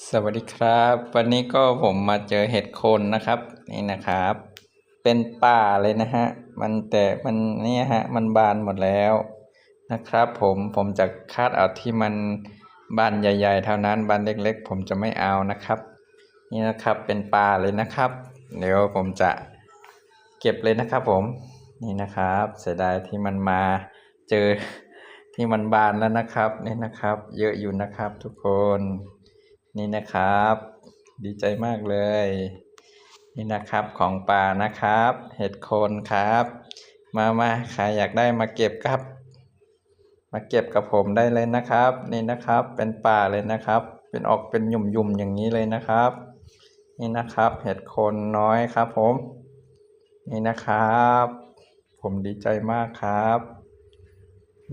สวัสดีครับ วันนี้ก็ผมมาเจอเห็ดโคนนะครับ นี่นะครับ เป็นป่าเลยนะฮะ มันแต่มันนี่ฮะ มันบานหมดแล้วนะครับ ผมผมจะคาดเอาที่มันบานใหญ่ ๆ เท่านั้นบานเล็ก ๆ ผมจะไม่เอานะครับ นี่นะครับเป็นป่าเลยนะครับ เดี๋ยวผมจะเก็บเลยนะครับ ผมนี่นะครับ เสียดายที่มันมาเจอที่มันบานแล้วนะครับนี่นะครับ เยอะอยู่นะครับทุกคน นี่นะครับ ดีใจมากเลย นี่นะครับของป่านะครับ เห็ดโคนครับ มามาใครอยากได้มาเก็บครับ มาเก็บกับผมได้เลยนะครับ นี่นะครับเป็นป่าเลยนะครับ เป็นออกเป็นหยุ่มๆอย่างนี้เลยนะครับ นี่นะครับ เห็ดโคนน้อยครับ ผม นี่นะครับ ผมดีใจมากครับ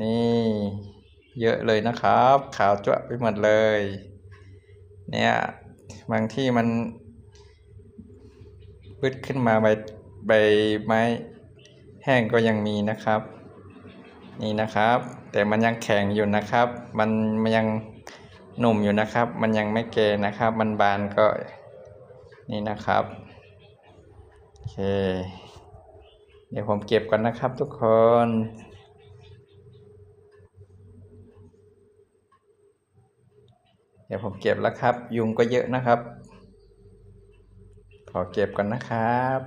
นี่เยอะเลยนะครับ ขาวจั่วไปหมดเลย เนี่ยบางที่มันพืดขึ้นมาใบใบไม้แห้งก็ยังมีนะครับ นี่นะครับ แต่มันยังแข็งอยู่นะครับ มันมันยังหนุ่มอยู่นะครับ มันยังไม่เกนะครับ มันบานก็นี่นะครับโอเค เดี๋ยวผมเก็บกันนะครับทุกคน เดี๋ยวผมเก็บแล้วครับ ยุงก็เยอะนะครับ ขอเก็บกันนะครับ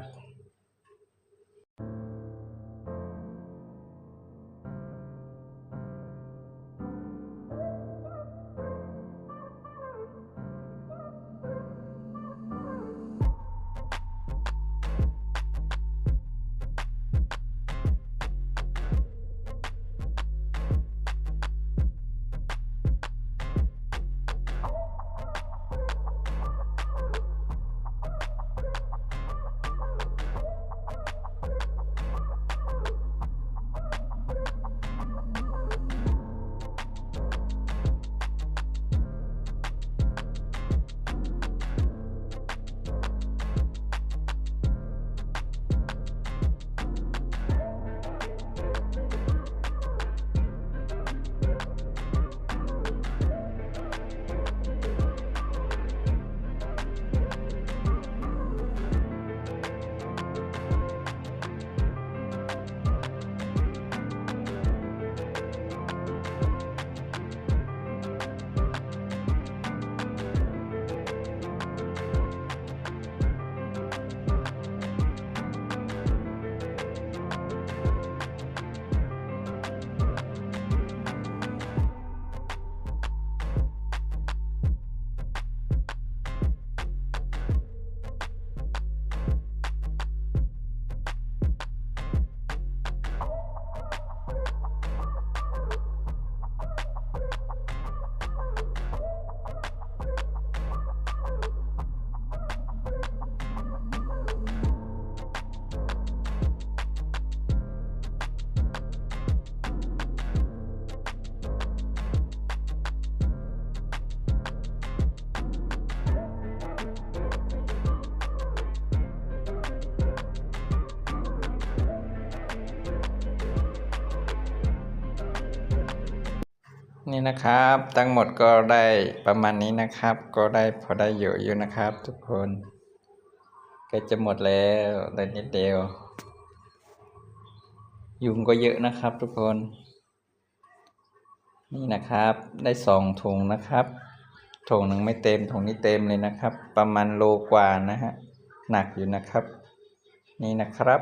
นี่นะครับ ทั้งหมดก็ได้ประมาณนี้นะครับ ก็ได้พอได้เยอะอยู่นะครับ ทุกคนใกล้จะหมดแล้วเหลือนิดเดียว ยุงก็เยอะนะครับ ทุกคน นี่นะครับ ได้สองถุงนะครับถุงหนึ่งไม่เต็มถุงนี้เต็มเลยนะครับ ประมาณโลกว่านะฮะหนักอยู่นะครับ นี่นะครับ